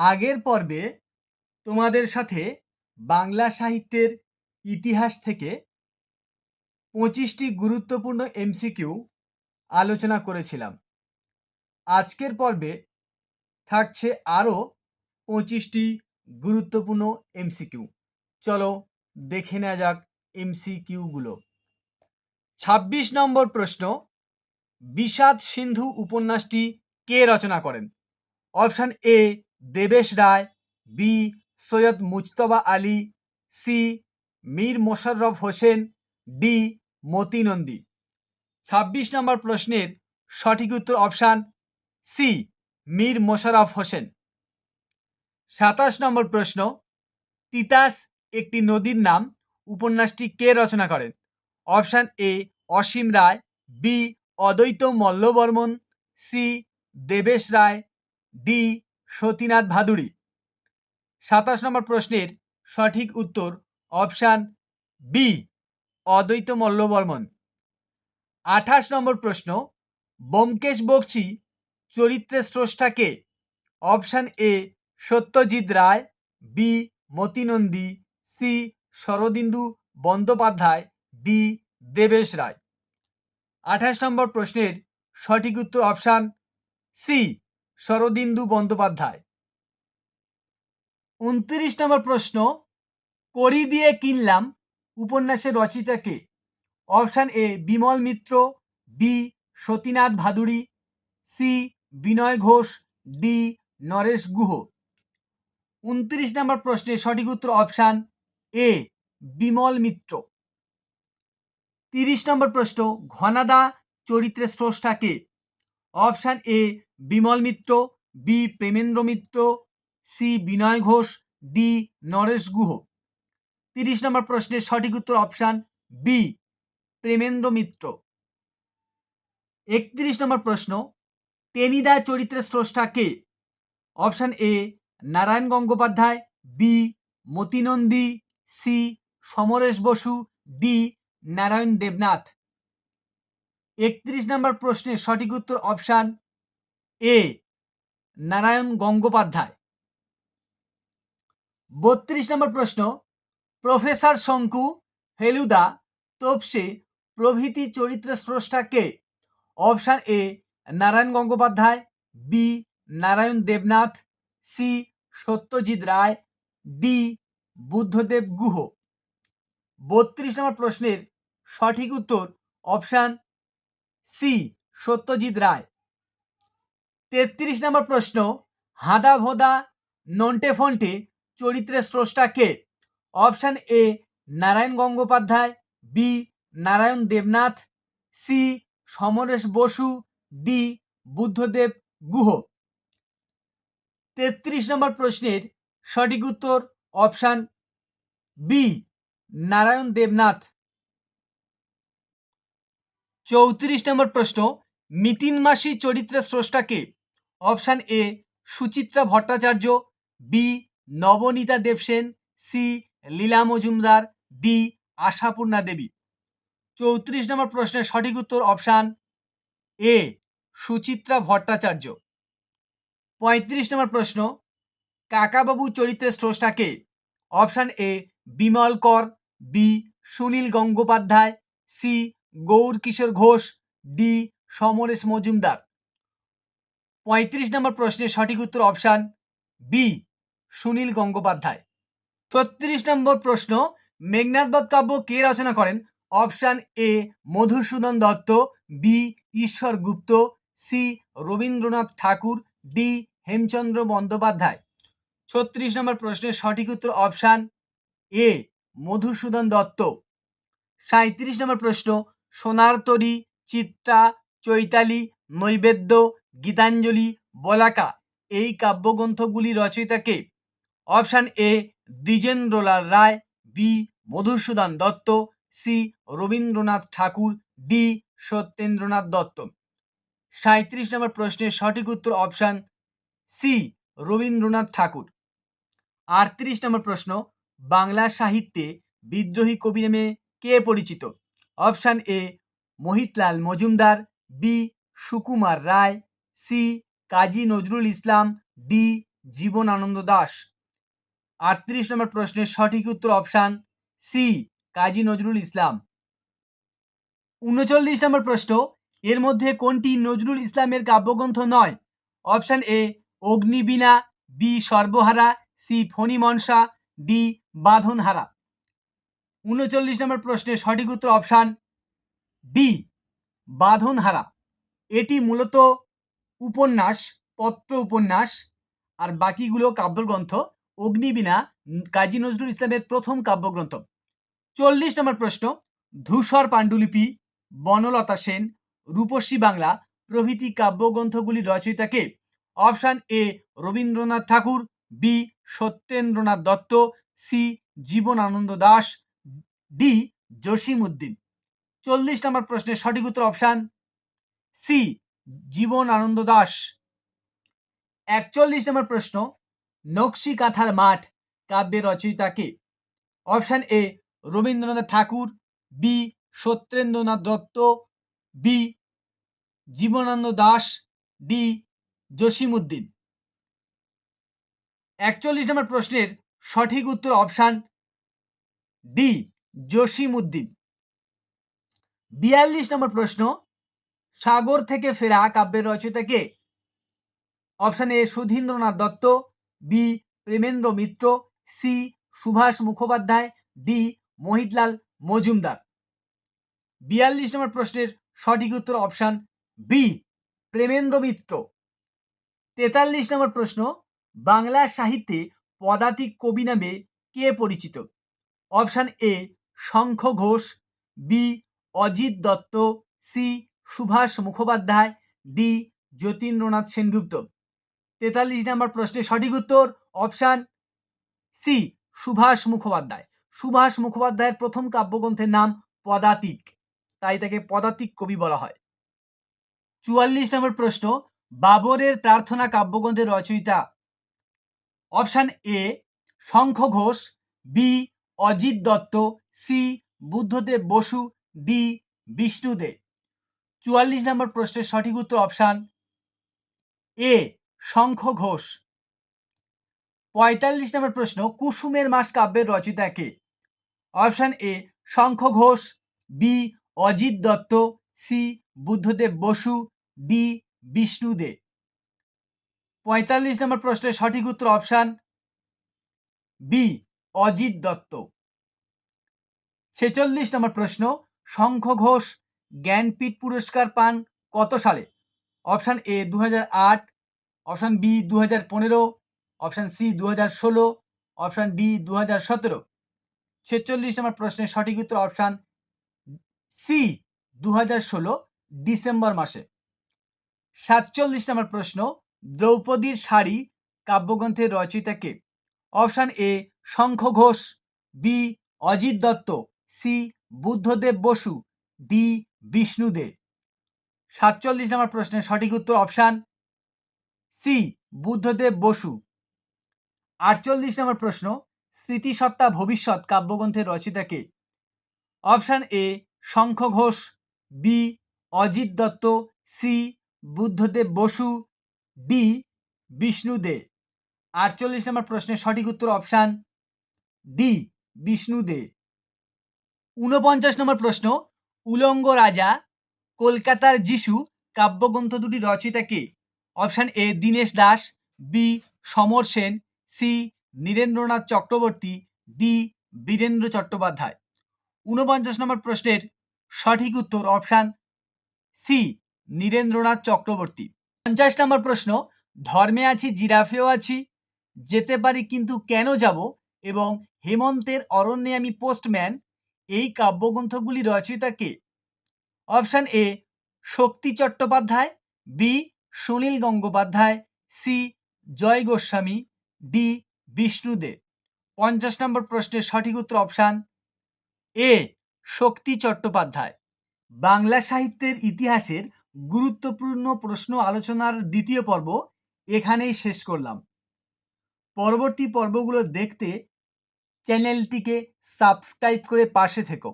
আগের পর্বে তোমাদের সাথে বাংলা সাহিত্যের ইতিহাস থেকে পঁচিশটি গুরুত্বপূর্ণ এমসিকিউ আলোচনা করেছিলাম। আজকের পর্বে থাকছে আরও পঁচিশটি গুরুত্বপূর্ণ এমসিকিউ। চলো দেখে নেওয়া যাক এমসিকিউগুলো। ছাব্বিশ নম্বর প্রশ্ন, বিষাদ সিন্ধু উপন্যাসটি কে রচনা করেন? Option A Debesh Ray, B. Syed Mujtaba Ali, C. Mir Mosharraf Hossain, D. Moti Nandi. ছাব্বিশ নম্বর প্রশ্নের সঠিক উত্তর অপশান সি, মীর মোশাররফ হোসেন। সাতাশ নম্বর প্রশ্ন, তিতাস একটি নদীর নাম, উপন্যাসটি কে রচনা করেন? Option A, Asim Ray, B. অদ্বৈত মল্লবর্মন, সি. দেবেশ রায়, ডি. সতীনাথ ভাদুড়ি। সাতাশ নম্বর প্রশ্নের সঠিক উত্তর অপশান বি, অদ্বৈত মল্লবর্মন। আঠাশ নম্বর প্রশ্ন, ব্যোমকেশ বক্সি চরিত্রের স্রষ্টাকে option A, Satyajit Ray, B, Motinandi, C, Sharadindu Bandyopadhyay D Debesh Ray. আঠাশ নম্বর প্রশ্নের সঠিক উত্তর অপশান সি শরদিন্দু বন্দ্যোপাধ্যায়। উনত্রিশ নম্বর প্রশ্ন করি দিয়ে কিনলাম উপন্যাসের রচিতাকে। Option A, Bimal Mitra, B, Satinath Bhaduri, C, Binoy Ghosh, D, Naresh Guha. উনত্রিশ নম্বর প্রশ্নের সঠিক উত্তর অপশান এ, বিমল মিত্র। তিরিশ নম্বর প্রশ্ন, ঘনাদা চরিত্রের স্রষ্টাকে option A Bimal Mitra, B Premendra Mitra, C Binoy Ghosh D Naresh Guha. তিরিশ নম্বর প্রশ্নের সঠিক উত্তর অপশান বি প্রেমেন্দ্র মিত্র। একত্রিশ নম্বর প্রশ্ন টেনিদা চরিত্রের স্রষ্টা কে? Option A, Narayan Gangopadhyay, B, Motinandi, C, Samaresh Basu, D, Narayan Debnath. একত্রিশ নম্বর প্রশ্নের সঠিক উত্তর অপশান এ, নারায়ণ গঙ্গোপাধ্যায়। বত্রিশ নম্বর প্রশ্ন, প্রফেসর শঙ্কু ফেলুদা তোপসে প্রভৃতি চরিত্র স্রষ্টা কে? Option A, Narayan Gangopadhyay, B, Narayan Debnath, C, Satyajit Ray, D, Buddhadeb Guha. বত্রিশ নম্বর প্রশ্নের সঠিক উত্তর অপশান সি, সত্যজিৎ রায়। তেত্রিশ নম্বর প্রশ্ন, হাদা ভোদা, নন্টে ফন্টে, চরিত্রের স্রষ্টাকে option A, Narayan Gangopadhyay, B, Narayan Debnath, C, Samaresh Basu, D, Buddhadeb Guha. তেত্রিশ নম্বর প্রশ্নের সঠিক উত্তর, অপশান বি, নারায়ণ দেবনাথ। চৌত্রিশ নম্বর প্রশ্ন, মিতিন মাসি চরিত্রের স্রষ্টাকে option A, Suchitra Bhattacharya, B, Nabaneeta Dev Sen, C, Leela Majumdar, D, Ashapurna Devi. চৌত্রিশ নম্বর প্রশ্নের সঠিক উত্তর অপশান এ, সুচিত্রা ভট্টাচার্য। পঁয়ত্রিশ নম্বর প্রশ্ন, কাকাবাবু চরিত্রের স্রষ্টাকে option A, Bimal Kar, B, Sunil Gangopadhyay, C Gour Kishore Ghosh, D Samaresh Majumdar. পঁয়ত্রিশ নম্বর প্রশ্নের সঠিক উত্তর অপশান বি সুনীল গঙ্গোপাধ্যায়। ছত্রিশ নম্বর প্রশ্ন, মেঘনাথ বধ কাব্য কে রচনা করেন? Option A Madhusudan Dutta B Ishwar Gupta C Rabindranath Tagore D Hemchandra Bandyopadhyay. ছত্রিশ নম্বর প্রশ্নের সঠিক উত্তর অপশান এ মধুসূদন দত্ত। সাঁত্রিশ নম্বর প্রশ্ন সোনার তরী, চিত্রা, চৈতালি, নৈবেদ্য, গীতাঞ্জলি, বলাকা এই কাব্যগ্রন্থগুলি রচয়িতাকে option A Dwijendralal Roy, B Madhusudan Dutta, C Rabindranath Tagore, D Satyendranath Dutta. সাঁত্রিশ নম্বর প্রশ্নের সঠিক উত্তর অপশান সি রবীন্দ্রনাথ ঠাকুর। আটত্রিশ নম্বর প্রশ্ন, বাংলা সাহিত্যে বিদ্রোহী কবি নামে কে পরিচিত? Option A Mohitlal Majumdar B Sukumar Ray C Kazi Nazrul Islam D Jibanananda Das আটত্রিশ নম্বর প্রশ্নের সঠিক উত্তর অপশান সি কাজী নজরুল ইসলাম উনচল্লিশ নম্বর প্রশ্ন, এর মধ্যে কোনটি নজরুল ইসলামের কাব্যগ্রন্থ নয়? Option A Agnibina B Sarbahara C Phani Manasa D Bandhanhara. উনচল্লিশ নম্বর প্রশ্নের সঠিক উত্তর অপশান ডি, বাঁধনহারা। এটি মূলত উপন্যাস, পত্র উপন্যাস, আর বাকিগুলো কাব্যগ্রন্থ, অগ্নিবীণা, কাজী নজরুল ইসলামের প্রথম কাব্যগ্রন্থ। চল্লিশ নম্বর প্রশ্ন, ধূসর পাণ্ডুলিপি, বনলতা সেন, রূপসী বাংলা, প্রভৃতি কাব্যগ্রন্থগুলির রচয়িতাকে option A, Rabindranath Tagore, B, Satyendranath Dutta, C, Jibanananda Das D Jasim Uddin চল্লিশ নম্বর প্রশ্নের সঠিক উত্তর option C, Jibanananda Das. একচল্লিশ নম্বর প্রশ্ন, নকশি কাঁথার মাঠ কাব্যের রচয়িতাকে option A, Rabindranath Tagore, B, Satyendranath Dutta, B Jibanananda Das, D, Jasimuddin. একচল্লিশ নম্বর প্রশ্নের সঠিক উত্তর অপশান ডি জসিমউদ্দিন। বিয়াল্লিশ নম্বর প্রশ্ন, সাগর থেকে ফেরা কাব্যের রচয়িতাকে option A, Sudhindranath Dutta, B, Premendra Mitra, C, Subhas Mukhopadhyay D Mohitlal Majumdar. বিয়াল্লিশ নম্বর প্রশ্নের সঠিক উত্তর অপশান বি প্রেমেন্দ্র মিত্র। তেতাল্লিশ নম্বর প্রশ্ন, বাংলা সাহিত্যে পদাতিক কবি নামে কে পরিচিত? Option A Shankha Ghosh, B, Ajit Dutta, C, Subhas Mukhopadhyay, D, Jatindranath Sengupta. তেতাল্লিশ নম্বর প্রশ্নের সঠিক উত্তর, অপশান সি, সুভাষ মুখোপাধ্যায়। সুভাষ মুখোপাধ্যায়ের প্রথম কাব্যগ্রন্থের নাম পদাতিক, তাই তাকে পদাতিক কবি বলা হয়। চুয়াল্লিশ নম্বর প্রশ্ন, বাবরের প্রার্থনা কাব্যগ্রন্থের রচয়িতা। Option A, Shankha Ghosh, B, Ajit Dutta C, Buddhadeb Basu, D, Bishnu Dey. চুয়াল্লিশ নম্বর প্রশ্নের সঠিক উত্তর অপশান এ, শঙ্খ ঘোষ। পঁয়তাল্লিশ নম্বর প্রশ্ন, কুসুমের মাস কাব্যের রচয়িতা কে? Option A, Shankha Ghosh, B, Ajit Dutta, C, Buddhadeb Basu, D Bishnu Dey পঁয়তাল্লিশ নম্বর প্রশ্নের সঠিক উত্তর অপশান বি, অজিত দত্ত। ছেচল্লিশ নম্বর প্রশ্ন, শঙ্খ ঘোষ জ্ঞানপীঠ পুরস্কার পান কত সালে? অপশান এ দু আট, অপশান বি দু হাজার পনেরো, অপশান সি দু হাজার ষোলো, অপশান ডি দু হাজার সতেরো। ছেচল্লিশ নম্বর প্রশ্নের সঠিক উত্তর অপশান সি দু হাজার ষোলো, ডিসেম্বর মাসে। সাতচল্লিশ নম্বর প্রশ্ন, দ্রৌপদীর শাড়ি কাব্যগ্রন্থের রচয়িতাকে option A Shankha Ghosh, B Ajit Dutta. C Buddhadeb Basu, D Bishnu Dey সাতচল্লিশ নম্বর প্রশ্নের সঠিক উত্তর অপশান সি বুদ্ধদেব বসু। আটচল্লিশ নম্বর প্রশ্ন স্মৃতিসত্তা ভবিষ্যৎ কাব্যগ্রন্থের রচয়িতাকে option A, Shankha Ghosh, B, Ajit Dutta, C, Buddhadeb Basu, D Bishnu Dey আটচল্লিশ নম্বর প্রশ্নের সঠিক উত্তর অপশান ডি বিষ্ণু দে ঊনপঞ্চাশ নম্বর প্রশ্ন, উলঙ্গ রাজা, কলকাতার যিশু, কাব্যগ্রন্থ দুটি রচিতা কে? Option A, Dinesh Das, B, Samar Sen, C, Nirendranath Chakraborty, D, Birendra Chattopadhyay. ঊনপঞ্চাশ নম্বর প্রশ্নের সঠিক উত্তর অপশান সি, নীরেন্দ্রনাথ চক্রবর্তী। পঞ্চাশ নম্বর প্রশ্ন, ধর্মে আছি, জিরাফেও আছি, যেতে পারি কিন্তু কেন যাব? এবং হেমন্তের অরণ্যে আমি পোস্টম্যান এই কাব্যগ্রন্থগুলি রচয়িতা কে option A Shakti Chattopadhyay B Sunil Gangopadhyay C Joy Goswami D Bishnu Dey পঞ্চাশ নম্বর প্রশ্নের সঠিক উত্তর অপশান এ শক্তি চট্টোপাধ্যায়। বাংলা সাহিত্যের ইতিহাসের গুরুত্বপূর্ণ প্রশ্ন আলোচনার দ্বিতীয় পর্ব এখানেই শেষ করলাম। পরবর্তী পর্বগুলো দেখতে চ্যানেলটিকে সাবস্ক্রাইব করে পাশে থেকো।